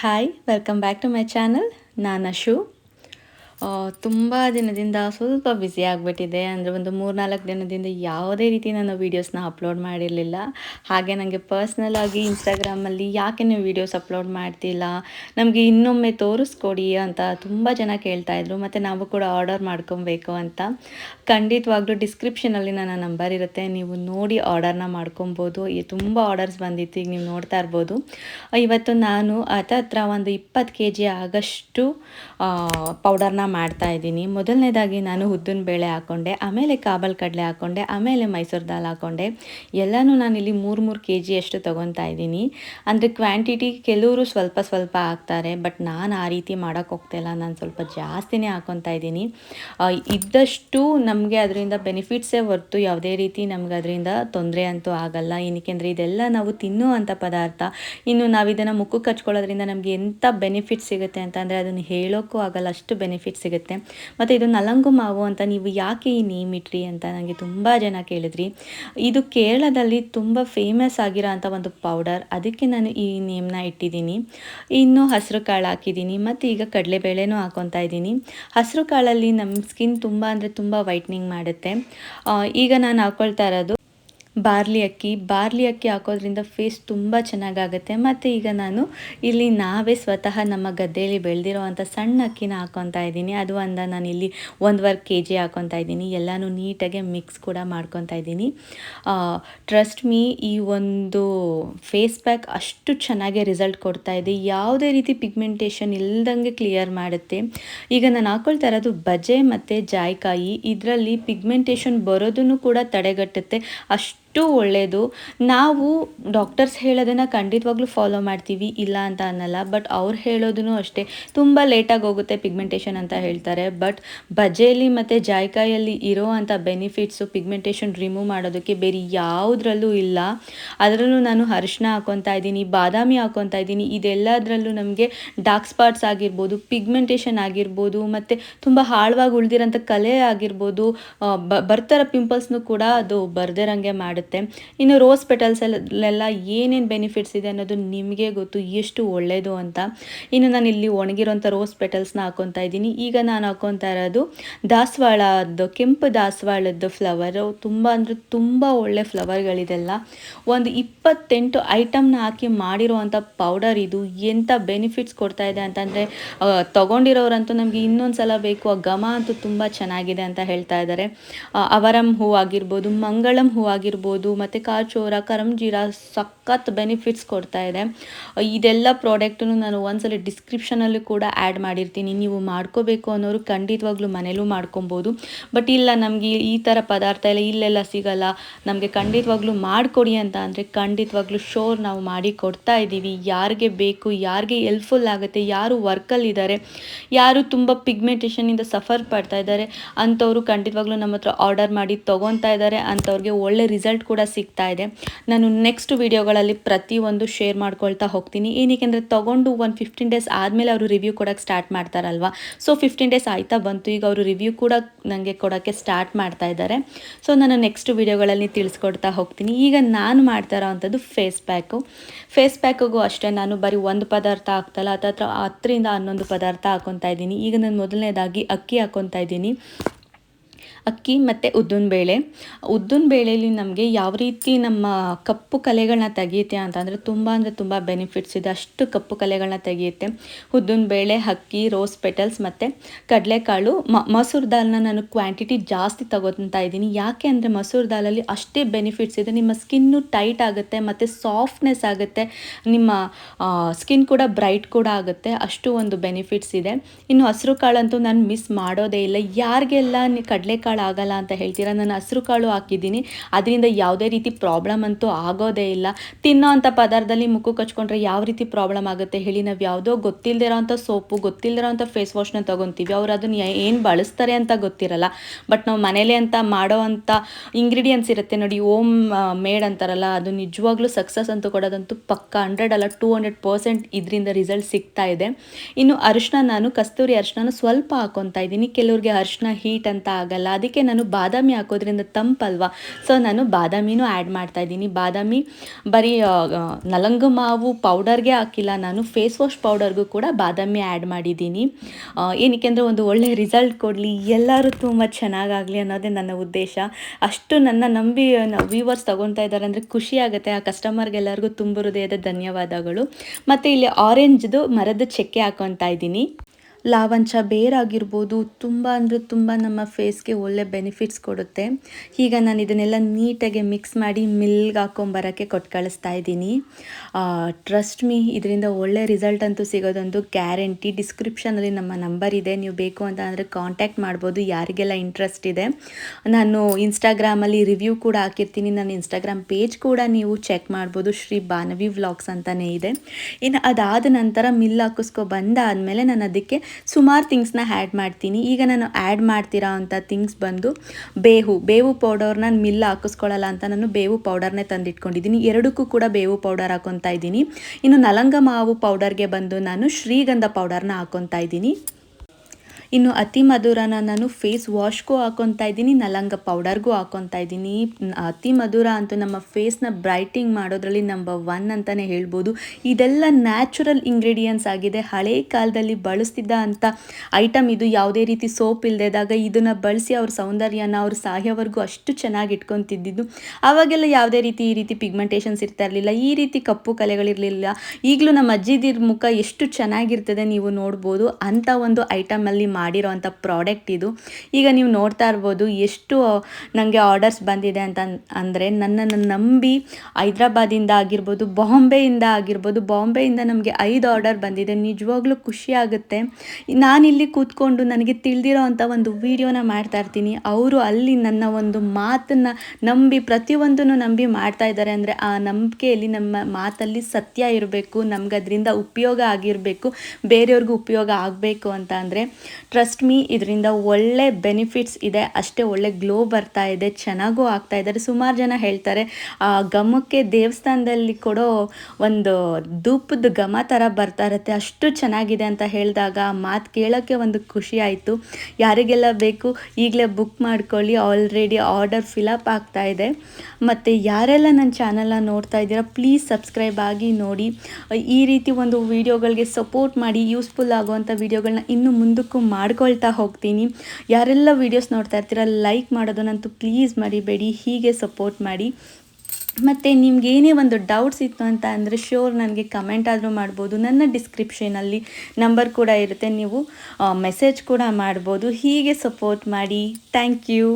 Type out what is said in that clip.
Hi welcome back to my channel నా నషు ತುಂಬ ದಿನದಿಂದ ಸ್ವಲ್ಪ ಬ್ಯುಸಿ ಆಗಿಬಿಟ್ಟಿದೆ. ಅಂದರೆ ಒಂದು ಮೂರ್ನಾಲ್ಕು ದಿನದಿಂದ ಯಾವುದೇ ರೀತಿ ನಾನು ವೀಡಿಯೋಸ್ನ ಅಪ್ಲೋಡ್ ಮಾಡಿರಲಿಲ್ಲ. ಹಾಗೆ ನನಗೆ ಪರ್ಸ್ನಲ್ ಆಗಿ ಇನ್ಸ್ಟಾಗ್ರಾಮಲ್ಲಿ ಯಾಕೆ ನೀವು ವೀಡಿಯೋಸ್ ಅಪ್ಲೋಡ್ ಮಾಡ್ತಿಲ್ಲ? ನಮಗೆ ಇನ್ನೊಮ್ಮೆ ತೋರಿಸ್ಕೊಡಿ ಅಂತ ತುಂಬ ಜನ ಕೇಳ್ತಾ ಇದ್ರು. ಮತ್ತು ನಾವು ಕೂಡ ಆರ್ಡರ್ ಮಾಡ್ಕೊಬೇಕು ಅಂತ. ಖಂಡಿತವಾಗ್ಲೂ ಡಿಸ್ಕ್ರಿಪ್ಷನಲ್ಲಿ ನನ್ನ ನಂಬರ್ ಇರುತ್ತೆ. ನೀವು ನೋಡಿ ಆರ್ಡರ್ನ ಮಾಡ್ಕೊಬೋದು. ಈ ತುಂಬ ಆರ್ಡರ್ಸ್ ಬಂದಿತ್ತು. ಈಗ ನೀವು ನೋಡ್ತಾ ಇರ್ಬೋದು. ಇವತ್ತು ನಾನು ಹತ್ರ ಒಂದು ಇಪ್ಪತ್ತು ಕೆ ಜಿ ಆಗಷ್ಟು ಪೌಡರ್ನ ಮಾಡ್ತಾ ಇದ್ದೀನಿ. ಮೊದಲನೇದಾಗಿ ನಾನು ಉದ್ದಿನ ಬೇಳೆ ಹಾಕ್ಕೊಂಡೆ ಆಮೇಲೆ ಕಾಬಲ್ ಕಡಲೆ ಹಾಕ್ಕೊಂಡೆ ಆಮೇಲೆ ಮೈಸೂರು ದಾಲ್ ಹಾಕ್ಕೊಂಡೆ ಎಲ್ಲನೂ ನಾನಿಲ್ಲಿ ಮೂರು ಮೂರು ಕೆ ಜಿಯಷ್ಟು ತೊಗೊತಾ ಇದ್ದೀನಿ. ಅಂದರೆ ಕ್ವಾಂಟಿಟಿ ಕೆಲವರು ಸ್ವಲ್ಪ ಸ್ವಲ್ಪ ಹಾಕ್ತಾರೆ, ಬಟ್ ನಾನು ಆ ರೀತಿ ಮಾಡೋಕ್ಕೆ ಹೋಗ್ತಾಯಿಲ್ಲ ನಾನು ಸ್ವಲ್ಪ ಜಾಸ್ತಿನೇ ಹಾಕ್ಕೊತಾ ಇದ್ದೀನಿ. ಇದ್ದಷ್ಟು ನಮಗೆ ಅದರಿಂದ ಬೆನಿಫಿಟ್ಸೇ ಹೊರತು ಯಾವುದೇ ರೀತಿ ನಮ್ಗೆ ಅದರಿಂದ ತೊಂದರೆ ಅಂತೂ ಆಗಲ್ಲ. ಏನಕ್ಕೆಂದರೆ ಇದೆಲ್ಲ ನಾವು ತಿನ್ನುವಂಥ ಪದಾರ್ಥ. ಇನ್ನು ನಾವು ಇದನ್ನು ಮುಖಕ್ಕೆ ಹಚ್ಕೊಳ್ಳೋದ್ರಿಂದ ನಮಗೆ ಎಂಥ ಬೆನಿಫಿಟ್ ಸಿಗುತ್ತೆ ಅಂತಂದರೆ ಅದನ್ನು ಹೇಳೋಕ್ಕೂ ಆಗಲ್ಲ, ಅಷ್ಟು ಬೆನಿಫಿಟ್ ಸಿಗುತ್ತೆ. ಮತ್ತು ಇದು ನಲಂಗು ಮಾವು ಅಂತ ನೀವು ಯಾಕೆ ಈ ನೇಮ್ ಇಟ್ರಿ ಅಂತ ನನಗೆ ತುಂಬ ಜನ ಕೇಳಿದ್ರಿ. ಇದು ಕೇರಳದಲ್ಲಿ ತುಂಬ ಫೇಮಸ್ ಆಗಿರೋ ಅಂಥ ಒಂದು ಪೌಡರ್ ಅದಕ್ಕೆ ನಾನು ಈ ನೇಮ್ನ ಇಟ್ಟಿದ್ದೀನಿ. ಇನ್ನು ಹಸಿರು ಕಾಳು ಹಾಕಿದ್ದೀನಿ. ಮತ್ತು ಈಗ ಕಡಲೆಬೇಳೆನೂ ಹಾಕೊತಾ ಇದ್ದೀನಿ. ಹಸಿರು ಕಾಳಲ್ಲಿ ನಮ್ಮ ಸ್ಕಿನ್ ತುಂಬ ಅಂದರೆ ತುಂಬ ವೈಟ್ನಿಂಗ್ ಮಾಡುತ್ತೆ. ಈಗ ನಾನು ಹಾಕ್ಕೊಳ್ತಾ ಇರೋದು ಬಾರ್ಲಿ ಅಕ್ಕಿ. ಬಾರ್ಲಿ ಅಕ್ಕಿ ಹಾಕೋದ್ರಿಂದ ಫೇಸ್ ತುಂಬ ಚೆನ್ನಾಗಾಗುತ್ತೆ. ಮತ್ತು ಈಗ ನಾನು ಇಲ್ಲಿ ನಾವೇ ಸ್ವತಃ ನಮ್ಮ ಗದ್ದೆಯಲ್ಲಿ ಬೆಳೆದಿರೋ ಅಂಥ ಸಣ್ಣ ಅಕ್ಕಿನ ಹಾಕೊತಾ ಇದ್ದೀನಿ. ಅದು ಅಂದ ನಾನು ಇಲ್ಲಿ ಒಂದುವರೆ ಕೆ ಜಿ ಹಾಕೊತಾ ಇದ್ದೀನಿ. ಎಲ್ಲನೂ ನೀಟಾಗಿ ಮಿಕ್ಸ್ ಕೂಡ ಮಾಡ್ಕೊತಾ ಇದ್ದೀನಿ. ಟ್ರಸ್ಟ್ ಮೀ ಈ ಒಂದು ಫೇಸ್ ಪ್ಯಾಕ್ ಅಷ್ಟು ಚೆನ್ನಾಗಿ ರಿಸಲ್ಟ್ ಕೊಡ್ತಾ ಇದೆ. ಯಾವುದೇ ರೀತಿ ಪಿಗ್ಮೆಂಟೇಷನ್ ಇಲ್ದಂಗೆ ಕ್ಲಿಯರ್ ಮಾಡುತ್ತೆ. ಈಗ ನಾನು ಹಾಕೊಳ್ತಾ ಇರೋದು ಬಜೆ ಮತ್ತು ಜಾಯ್ಕಾಯಿ. ಇದರಲ್ಲಿ ಪಿಗ್ಮೆಂಟೇಷನ್ ಬರೋದನ್ನು ಕೂಡ ತಡೆಗಟ್ಟುತ್ತೆ. ಅಷ್ಟು ಒಳ್ಳೆಯದು ನಾವು ಡಾಕ್ಟರ್ಸ್ ಹೇಳೋದನ್ನು ಖಂಡಿತವಾಗ್ಲೂ ಫಾಲೋ ಮಾಡ್ತೀವಿ, ಇಲ್ಲ ಅಂತ ಅನ್ನಲ್ಲ ಬಟ್ ಅವ್ರು ಹೇಳೋದನ್ನು ಅಷ್ಟೇ. ತುಂಬ ಲೇಟಾಗಿ ಹೋಗುತ್ತೆ ಪಿಗ್ಮೆಂಟೇಷನ್ ಅಂತ ಹೇಳ್ತಾರೆ ಬಟ್ ಬಜೆಯಲ್ಲಿ ಮತ್ತು ಜಾಯ್ಕಾಯಲ್ಲಿ ಇರೋ ಅಂಥ ಬೆನಿಫಿಟ್ಸು ಪಿಗ್ಮೆಂಟೇಷನ್ ರಿಮೂವ್ ಮಾಡೋದಕ್ಕೆ ಬೇರೆ ಯಾವುದ್ರಲ್ಲೂ ಇಲ್ಲ. ಅದರಲ್ಲೂ ನಾನು ಅರಿಶಿನ ಹಾಕೊತಾ ಇದ್ದೀನಿ, ಬಾದಾಮಿ ಹಾಕೊತಾ ಇದ್ದೀನಿ, ಇದೆಲ್ಲದರಲ್ಲೂ ನಮಗೆ ಡಾರ್ಕ್ ಸ್ಪಾಟ್ಸ್ ಆಗಿರ್ಬೋದು ಪಿಗ್ಮೆಂಟೇಷನ್ ಆಗಿರ್ಬೋದು, ಮತ್ತು ತುಂಬ ಆಳವಾಗಿ ಉಳಿದಿರೋಂಥ ಕಲೆ ಆಗಿರ್ಬೋದು ಬರ್ತಾರ ಪಿಂಪಲ್ಸ್ನು ಕೂಡ ಅದು ಬರ್ದಿರಂಗೆ ಮಾಡುತ್ತೆ ಇನ್ನು ರೋಸ್ ಪೆಟಲ್ಸಲ್ಲೆಲ್ಲ ಏನೇನು ಬೆನಿಫಿಟ್ಸ್ ಇದೆ ಅನ್ನೋದು ನಿಮಗೆ ಗೊತ್ತು, ಎಷ್ಟು ಒಳ್ಳೆಯದು ಅಂತ. ಇನ್ನು ನಾನು ಇಲ್ಲಿ ಒಣಗಿರೋಂಥ ರೋಸ್ ಪೆಟಲ್ಸ್ನ ಹಾಕ್ಕೊತಾ ಇದ್ದೀನಿ. ಈಗ ನಾನು ಹಾಕ್ಕೊತಾ ಇರೋದು ದಾಸವಾಳದ್ದು, ಕೆಂಪು ದಾಸವಾಳದ್ದು ಫ್ಲವರು ತುಂಬ ಅಂದರೆ ತುಂಬ ಒಳ್ಳೆ ಫ್ಲವರ್ಗಳಿದೆಲ್ಲ ಒಂದು ಇಪ್ಪತ್ತೆಂಟು ಐಟಮ್ನ ಹಾಕಿ ಮಾಡಿರುವಂಥ ಪೌಡರ್ ಇದು ಎಂಥ ಬೆನಿಫಿಟ್ಸ್ ಕೊಡ್ತಾ ಇದೆ ಅಂತಂದರೆ ತೊಗೊಂಡಿರೋರಂತೂ ನಮಗೆ ಇನ್ನೊಂದು ಸಲ ಬೇಕು. ಆ ಘಮ ಅಂತೂ ತುಂಬ ಚೆನ್ನಾಗಿದೆ ಅಂತ ಹೇಳ್ತಾ ಇದ್ದಾರೆ. ಅವರಂ ಹೂ ಆಗಿರ್ಬೋದು, ಮಂಗಳಂ ಹೂ ಆಗಿರ್ಬೋದು ಮತ್ತು ಕಾಚೋರ ಕರಂಜೀರ ಸಖತ್ ಬೆನಿಫಿಟ್ಸ್ ಕೊಡ್ತಾ ಇದೆ. ಇದೆಲ್ಲ ಪ್ರಾಡಕ್ಟನ್ನು ನಾನು ಒಂದ್ಸಲ ಡಿಸ್ಕ್ರಿಪ್ಷನಲ್ಲೂ ಕೂಡ ಆ್ಯಡ್ ಮಾಡಿರ್ತೀನಿ. ನೀವು ಮಾಡ್ಕೋಬೇಕು ಅನ್ನೋರು ಖಂಡಿತವಾಗ್ಲೂ ಮನೇಲೂ ಮಾಡ್ಕೊಬೋದು. ಬಟ್ ಇಲ್ಲ, ನಮಗೆ ಈ ಥರ ಪದಾರ್ಥ ಎಲ್ಲ ಇಲ್ಲೆಲ್ಲ ಸಿಗಲ್ಲ. ನಮಗೆ ಖಂಡಿತವಾಗ್ಲೂ ಮಾಡಿಕೊಡಿ ಅಂತ ಅಂದರೆ ಖಂಡಿತವಾಗ್ಲೂ ಶೋರ್ ನಾವು ಮಾಡಿ ಕೊಡ್ತಾ ಇದ್ದೀವಿ. ಯಾರಿಗೆ ಬೇಕು, ಯಾರಿಗೆ ಹೆಲ್ಪ್ಫುಲ್ ಆಗುತ್ತೆ, ಯಾರು ವರ್ಕಲ್ಲಿದ್ದಾರೆ ಯಾರು ತುಂಬ ಪಿಗ್ಮೆಂಟೇಷನಿಂದ ಸಫರ್ ಪಡ್ತಾ ಇದ್ದಾರೆ ಅಂಥವ್ರು ಖಂಡಿತವಾಗ್ಲೂ ನಮ್ಮ ಹತ್ರ ಆರ್ಡರ್ ಮಾಡಿ ತೊಗೊತಾ ಇದ್ದಾರೆ ಅಂಥವ್ರಿಗೆ ಒಳ್ಳೆ ರಿಸಲ್ಟ್ ಕೂಡ ಸಿಗ್ತಾ ಇದೆ. ನಾನು ನೆಕ್ಸ್ಟ್ ವೀಡಿಯೋಗಳಲ್ಲಿ ಪ್ರತಿಯೊಂದು ಶೇರ್ ಮಾಡ್ಕೊಳ್ತಾ ಹೋಗ್ತೀನಿ. ಏನಕ್ಕೆ ತೊಗೊಂಡು ಒಂದು ಫಿಫ್ಟೀನ್ ಡೇಸ್ ಆದಮೇಲೆ ಅವರು ರಿವ್ಯೂ ಕೊಡೋಕ್ಕೆ ಸ್ಟಾರ್ಟ್ ಮಾಡ್ತಾರಲ್ವ? ಸೊ ಫಿಫ್ಟೀನ್ ಡೇಸ್ ಆಯ್ತಾ ಬಂತು. ಈಗ ಅವರು ರಿವ್ಯೂ ಕೂಡ ನನಗೆ ಕೊಡೋಕ್ಕೆ ಸ್ಟಾರ್ಟ್ ಮಾಡ್ತಾ ಇದ್ದಾರೆ. ಸೊ ನಾನು ನೆಕ್ಸ್ಟ್ ವೀಡಿಯೋಗಳಲ್ಲಿ ತಿಳಿಸ್ಕೊಡ್ತಾ ಹೋಗ್ತೀನಿ. ಈಗ ನಾನು ಮಾಡ್ತಾ ಇರೋವಂಥದ್ದು ಫೇಸ್ ಪ್ಯಾಕು ಫೇಸ್ ಪ್ಯಾಕಿಗೂ ಅಷ್ಟೇ. ನಾನು ಬರೀ ಒಂದು ಪದಾರ್ಥ ಹಾಕ್ತಲ್ಲ ಅಥವಾ ಹತ್ತರಿಂದ ಹನ್ನೊಂದು ಪದಾರ್ಥ ಹಾಕೊತಾ ಇದ್ದೀನಿ. ಈಗ ನಾನು ಮೊದಲನೇದಾಗಿ ಅಕ್ಕಿ ಹಾಕೊತಾ ಇದ್ದೀನಿ. ಅಕ್ಕಿ ಮತ್ತು ಉದ್ದಿನ ಬೇಳೆ. ಉದ್ದಿನ ಬೇಳೆಯಲ್ಲಿ ನಮಗೆ ಯಾವ ರೀತಿ ನಮ್ಮ ಕಪ್ಪು ಕಲೆಗಳನ್ನ ತೆಗೆಯುತ್ತೆ ಅಂತಂದರೆ ತುಂಬ ಅಂದರೆ ತುಂಬ ಬೆನಿಫಿಟ್ಸ್ ಇದೆ. ಅಷ್ಟು ಕಪ್ಪು ಕಲೆಗಳನ್ನ ತೆಗೆಯುತ್ತೆ. ಉದ್ದಿನ ಬೇಳೆ, ಅಕ್ಕಿ ರೋಸ್ ಪೆಟಲ್ಸ್ ಮತ್ತು ಕಡಲೆಕಾಳು. ಮಸೂರ್ ದಾಲ್ನ ನಾನು ಕ್ವಾಂಟಿಟಿ ಜಾಸ್ತಿ ತಗೋತಾ ಇದ್ದೀನಿ. ಯಾಕೆ ಅಂದರೆ ಮಸೂರು ದಾಲಲ್ಲಿ ಅಷ್ಟೇ ಬೆನಿಫಿಟ್ಸ್ ಇದೆ. ನಿಮ್ಮ ಸ್ಕಿನ್ನು ಟೈಟ್ ಆಗುತ್ತೆ, ಮತ್ತು ಸಾಫ್ಟ್ನೆಸ್ ಆಗುತ್ತೆ, ನಿಮ್ಮ ಸ್ಕಿನ್ ಕೂಡ ಬ್ರೈಟ್ ಕೂಡ ಆಗುತ್ತೆ. ಅಷ್ಟು ಒಂದು ಬೆನಿಫಿಟ್ಸ್ ಇದೆ. ಇನ್ನು ಹಸಿರು ಕಾಳಂತೂ ನಾನು ಮಿಸ್ ಮಾಡೋದೇ ಇಲ್ಲ. ಯಾರಿಗೆಲ್ಲ ನಿ- ಕಡಲೆಕಾಳು ಆಗಲ್ಲ ಅಂತ ಹೇಳ್ತೀರಾ? ನಾನು ಹಸಿರು ಕಾಳು ಹಾಕಿದ್ದೀನಿ. ಅದರಿಂದ ಯಾವುದೇ ರೀತಿ ಪ್ರಾಬ್ಲಮ್ ಅಂತೂ ಆಗೋದೇ ಇಲ್ಲ. ತಿನ್ನೋ ಅಂಥ ಪದಾರ್ಥದಲ್ಲಿ ಮುಖಕ್ಕೆ ಕಚ್ಕೊಂಡ್ರೆ ಯಾವ ರೀತಿ ಪ್ರಾಬ್ಲಮ್ ಆಗುತ್ತೆ ಹೇಳಿ ನಾವು ಯಾವುದೋ ಗೊತ್ತಿಲ್ಲದಿರೋ ಅಂಥ ಸೋಪು ಗೊತ್ತಿಲ್ಲದಿರೋ ಅಂಥ ಫೇಸ್ ವಾಶ್ನ ತೊಗೊತೀವಿ. ಅವ್ರು ಅದನ್ನು ಏನು ಬಳಸ್ತಾರೆ ಅಂತ ಗೊತ್ತಿರಲ್ಲ. ಬಟ್ ನಾವು ಮನೇಲೆ ಅಂತ ಮಾಡೋ ಅಂಥ ಇಂಗ್ರೀಡಿಯೆಂಟ್ಸ್ ಇರುತ್ತೆ ನೋಡಿ ಓಮ್ ಮೇಡ್ ಅಂತಾರಲ್ಲ, ಅದು ನಿಜವಾಗ್ಲೂ ಸಕ್ಸಸ್ ಅಂತೂ ಕೊಡೋದಂತೂ ಪಕ್ಕ ಹಂಡ್ರೆಡ್ ಅಲ್ಲ ಟೂ ಹಂಡ್ರೆಡ್ ಪರ್ಸೆಂಟ್ ಇದರಿಂದ ರಿಸಲ್ಟ್ ಸಿಗ್ತಾ ಇದೆ. ಇನ್ನು ಅರಿಶಿನ ನಾನು, ಕಸ್ತೂರಿ ಅರಿಶಿನ ಸ್ವಲ್ಪ ಹಾಕೊತಾ ಇದ್ದೀನಿ. ಕೆಲವ್ರಿಗೆ ಅರಿಶಿನ ಹೀಟ್ ಅಂತ ಆಗಲ್ಲ ಅದಕ್ಕೆ ನಾನು ಬಾದಾಮಿ ಹಾಕೋದ್ರಿಂದ ತಂಪಲ್ವ? ಸೊ ನಾನು ಬಾದಾಮಿನೂ ಆ್ಯಡ್ ಮಾಡ್ತಾ ಇದ್ದೀನಿ. ಬಾದಾಮಿ ಬರೀ ನಲಂಗ ಮಾವು ಪೌಡರ್ಗೆ ಹಾಕಿಲ್ಲ. ನಾನು ಫೇಸ್ ವಾಶ್ ಪೌಡರ್ಗೂ ಕೂಡ ಬಾದಾಮಿ ಆ್ಯಡ್ ಮಾಡಿದ್ದೀನಿ. ಏನಕ್ಕೆ ಅಂದರೆ ಒಂದು ಒಳ್ಳೆಯ ರಿಸಲ್ಟ್ ಕೊಡಲಿ. ಎಲ್ಲರೂ ತುಂಬ ಚೆನ್ನಾಗಾಗಲಿ ಅನ್ನೋದೇ ನನ್ನ ಉದ್ದೇಶ. ಅಷ್ಟು ನನ್ನ ನಂಬಿ ವ್ಯೂವರ್ಸ್ ತೊಗೊತಾ ಇದ್ದಾರೆ ಅಂದರೆ ಖುಷಿ ಆಗುತ್ತೆ. ಆ ಕಸ್ಟಮರ್ಗೆಲ್ಲರಿಗೂ ತುಂಬ ಹೃದಯದ ಧನ್ಯವಾದಗಳು. ಮತ್ತು ಇಲ್ಲಿ ಆರೆಂಜ್ದು ಮರದ ಚೆಕ್ಕೆ ಹಾಕೊತಾ ಇದ್ದೀನಿ. ಲಾವಂಚ ಬೇರಾಗಿರ್ಬೋದು, ತುಂಬ ಅಂದರೆ ತುಂಬ ನಮ್ಮ ಫೇಸ್ಗೆ ಒಳ್ಳೆ ಬೆನಿಫಿಟ್ಸ್ ಕೊಡುತ್ತೆ. ಈಗ ನಾನು ಇದನ್ನೆಲ್ಲ ನೀಟಾಗಿ ಮಿಕ್ಸ್ ಮಾಡಿ ಮಿಲ್ಗೆ ಹಾಕೊಂಬರೋಕ್ಕೆ ಕೊಟ್ಟು ಕಳಿಸ್ತಾ ಇದ್ದೀನಿ. ಟ್ರಸ್ಟ್ ಮೀ ಇದರಿಂದ ಒಳ್ಳೆ ರಿಸಲ್ಟ್ ಅಂತೂ ಸಿಗೋದೊಂದು ಗ್ಯಾರಂಟಿ ಡಿಸ್ಕ್ರಿಪ್ಷನಲ್ಲಿ ನಮ್ಮ ನಂಬರ್ ಇದೆ, ನೀವು ಬೇಕು ಅಂತ ಅಂದರೆ ಕಾಂಟ್ಯಾಕ್ಟ್ ಮಾಡ್ಬೋದು, ಯಾರಿಗೆಲ್ಲ ಇಂಟ್ರೆಸ್ಟ್ ಇದೆ. ನಾನು ಇನ್ಸ್ಟಾಗ್ರಾಮಲ್ಲಿ ರಿವ್ಯೂ ಕೂಡ ಹಾಕಿರ್ತೀನಿ. ನನ್ನ ಇನ್ಸ್ಟಾಗ್ರಾಮ್ ಪೇಜ್ ಕೂಡ ನೀವು ಚೆಕ್ ಮಾಡ್ಬೋದು, ಶ್ರೀ ಬಾನವಿ ವ್ಲಾಗ್ಸ್ ಅಂತಲೇ ಇದೆ. ಇನ್ನು ಅದಾದ ನಂತರ ಮಿಲ್ ಹಾಕಿಸ್ಕೊ ಬಂದಾದಮೇಲೆ ನಾನು ಅದಕ್ಕೆ ಸುಮಾರು ಥಿಂಗ್ಸ್ನ ಆ್ಯಡ್ ಮಾಡ್ತೀನಿ. ಈಗ ನಾನು ಆ್ಯಡ್ ಮಾಡ್ತಿರೋ ಅಂಥ ಥಿಂಗ್ಸ್ ಬಂದು ಬೇವು ಬೇವು ಪೌಡರ್ನ ಮಿಲ್ ಹಾಕಿಸ್ಕೊಳ್ಳಲ್ಲ ಅಂತ ನಾನು ಬೇವು ಪೌಡರ್ನೇ ತಂದಿಟ್ಕೊಂಡಿದ್ದೀನಿ ಎರಡಕ್ಕೂ ಕೂಡ ಬೇವು ಪೌಡರ್ ಹಾಕೊತಾ ಇದ್ದೀನಿ ಇನ್ನು ನಲಂಗ ಮಾವು ಪೌಡರ್ಗೆ ಬಂದು ನಾನು ಶ್ರೀಗಂಧ ಪೌಡರ್ನ ಹಾಕೊತಾ ಇದ್ದೀನಿ ಇನ್ನು ಅತಿ ಮಧುರನ ನಾನು ಫೇಸ್ ವಾಶ್ಗೂ ಹಾಕೊತಾ ಇದ್ದೀನಿ, ನಲಂಗ ಪೌಡರ್ಗೂ ಹಾಕೊತಾ ಇದ್ದೀನಿ. ಅತಿ ಮಧುರ ಅಂತೂ ನಮ್ಮ ಫೇಸ್ನ ಬ್ರೈಟಿಂಗ್ ಮಾಡೋದ್ರಲ್ಲಿ ನಂಬರ್ ಒನ್ ಅಂತಲೇ ಹೇಳ್ಬೋದು. ಇದೆಲ್ಲ ನ್ಯಾಚುರಲ್ ಇಂಗ್ರೀಡಿಯೆಂಟ್ಸ್ ಆಗಿದೆ. ಹಳೆ ಕಾಲದಲ್ಲಿ ಬಳಸ್ತಿದ್ದ ಅಂತ ಐಟಮ್ ಇದು ಯಾವುದೇ ರೀತಿ ಸೋಪ್ ಇಲ್ಲದಾಗ ಇದನ್ನು ಬಳಸಿ ಅವ್ರ ಸೌಂದರ್ಯನ ಅವ್ರ ಸಾಹ್ಯವರೆಗೂ ಅಷ್ಟು ಚೆನ್ನಾಗಿ ಇಟ್ಕೊತಿದ್ದಿದ್ದು. ಆವಾಗೆಲ್ಲ ಯಾವುದೇ ರೀತಿ ಈ ರೀತಿ ಪಿಗ್ಮೆಂಟೇಷನ್ಸ್ ಇರ್ತಾ ಇರಲಿಲ್ಲ ಈ ರೀತಿ ಕಪ್ಪು ಕಲೆಗಳಿರಲಿಲ್ಲ. ಈಗಲೂ ನಮ್ಮ ಅಜ್ಜಿದಿರ್ ಮುಖ ಎಷ್ಟು ಚೆನ್ನಾಗಿರ್ತದೆ ನೀವು ನೋಡ್ಬೋದು. ಅಂಥ ಒಂದು ಐಟಮಲ್ಲಿ ಮಾಡಿರೋ ಅಂಥ ಪ್ರಾಡಕ್ಟ್ ಇದು. ಈಗ ನೀವು ನೋಡ್ತಾ ಇರ್ಬೋದು ಎಷ್ಟು ನನಗೆ ಆರ್ಡರ್ಸ್ ಬಂದಿದೆ ಅಂತ ಅಂದರೆ ನನ್ನನ್ನು ನಂಬಿ ಹೈದ್ರಾಬಾದಿಂದ ಆಗಿರ್ಬೋದು, ಬಾಂಬೆಯಿಂದ ಆಗಿರ್ಬೋದು, ಬಾಂಬೆಯಿಂದ ನಮಗೆ ಐದು ಆರ್ಡರ್ ಬಂದಿದೆ. ನಿಜವಾಗ್ಲೂ ಖುಷಿ ಆಗುತ್ತೆ. ನಾನಿಲ್ಲಿ ಕೂತ್ಕೊಂಡು ನನಗೆ ತಿಳಿದಿರೋ ಅಂಥ ಒಂದು ವೀಡಿಯೋನ ಮಾಡ್ತಾ ಇರ್ತೀನಿ. ಅವರು ಅಲ್ಲಿ ನನ್ನ ಒಂದು ಮಾತನ್ನು ನಂಬಿ, ಪ್ರತಿಯೊಂದನ್ನು ನಂಬಿ ಮಾಡ್ತಾ ಇದ್ದಾರೆ. ಅಂದರೆ ಆ ನಂಬಿಕೆಯಲ್ಲಿ ನಮ್ಮ ಮಾತಲ್ಲಿ ಸತ್ಯ ಇರಬೇಕು ನಮ್ಗೆ ಅದರಿಂದ ಉಪಯೋಗ ಆಗಿರಬೇಕು, ಬೇರೆಯವ್ರಿಗೂ ಉಪಯೋಗ ಆಗಬೇಕು ಅಂತ ಅಂದರೆ ಟ್ರಸ್ಟ್ ಮೀ ಇದರಿಂದ ಒಳ್ಳೆ ಬೆನಿಫಿಟ್ಸ್ ಇದೆ, ಅಷ್ಟೇ ಒಳ್ಳೆ ಗ್ಲೋ ಬರ್ತಾ ಇದೆ, ಚೆನ್ನಾಗೂ ಆಗ್ತಾ ಇದ್ದಾರೆ. ಸುಮಾರು ಜನ ಹೇಳ್ತಾರೆ, ಆ, ಗಮಕ್ಕೆ ದೇವಸ್ಥಾನದಲ್ಲಿ ಕೊಡೋ ಒಂದು ಧೂಪದ ಘಮ ಥರ ಬರ್ತಾ ಇರುತ್ತೆ, ಅಷ್ಟು ಚೆನ್ನಾಗಿದೆ ಅಂತ ಹೇಳಿದಾಗ ಮಾತು ಕೇಳೋಕ್ಕೆ ಒಂದು ಖುಷಿ ಆಯಿತು. ಯಾರಿಗೆಲ್ಲ ಬೇಕು, ಈಗಲೇ ಬುಕ್ ಮಾಡ್ಕೊಳ್ಳಿ ಆಲ್ರೆಡಿ ಆರ್ಡರ್ ಫಿಲಪ್ ಆಗ್ತಾ ಇದೆ. ಮತ್ತು ಯಾರೆಲ್ಲ ನನ್ನ ಚಾನಲ್ನ ನೋಡ್ತಾ ಇದ್ದೀರಾ ಪ್ಲೀಸ್ ಸಬ್ಸ್ಕ್ರೈಬ್ ಆಗಿ ನೋಡಿ. ಈ ರೀತಿ ಒಂದು ವೀಡಿಯೋಗಳಿಗೆ ಸಪೋರ್ಟ್ ಮಾಡಿ ಯೂಸ್ಫುಲ್ ಆಗುವಂಥ ವೀಡಿಯೋಗಳನ್ನ ಇನ್ನೂ ಮುಂದಕ್ಕೂ ಮಾಡ್ಕೊಳ್ತಾ ಹೋಗ್ತೀನಿ. ಯಾರೆಲ್ಲ ವೀಡಿಯೋಸ್ ನೋಡ್ತಾ ಇರ್ತೀರ ಲೈಕ್ ಮಾಡೋದನ್ನಂತೂ ಪ್ಲೀಸ್ ಮರಿಬೇಡಿ. ಹೀಗೆ ಸಪೋರ್ಟ್ ಮಾಡಿ. ಮತ್ತು ನಿಮ್ಗೆ ಏನೇ ಒಂದು ಡೌಟ್ಸ್ ಇತ್ತು ಅಂತ ಅಂದರೆ ಶ್ಯೂರ್ ನನಗೆ ಕಮೆಂಟ್ ಆದರೂ ಮಾಡ್ಬೋದು. ನನ್ನ ಡಿಸ್ಕ್ರಿಪ್ಷನಲ್ಲಿ ನಂಬರ್ ಕೂಡ ಇರುತ್ತೆ. ನೀವು ಮೆಸೇಜ್ ಕೂಡ ಮಾಡ್ಬೋದು. ಹೀಗೆ ಸಪೋರ್ಟ್ ಮಾಡಿ. Thank you